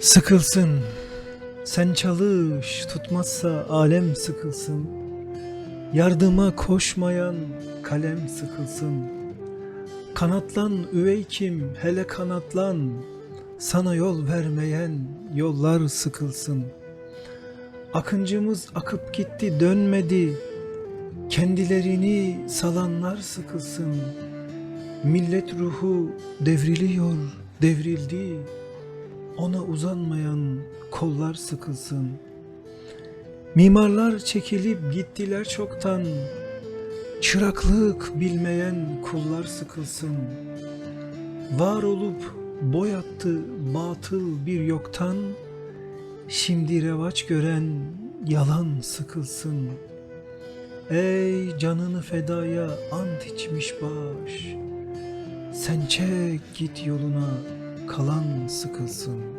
Sıkılsın. Sen çalış, tutmazsa alem sıkılsın. Yardıma koşmayan kalem sıkılsın. Kanatlan üveykim, hele kanatlan. Sana yol vermeyen yollar sıkılsın. Akıncımız akıp gitti dönmedi. Kendilerini salanlar sıkılsın. Millet ruhu devriliyor, devrildi. Ona uzanmayan kollar sıkılsın. Mimarlar çekilip gittiler çoktan. Çıraklık bilmeyen kullar sıkılsın. Var olup boy attı batıl bir yoktan. Şimdi revaç gören yalan sıkılsın. Ey canını fedaya ant içmiş baş. Sen çek git yoluna kalan sıkılsın.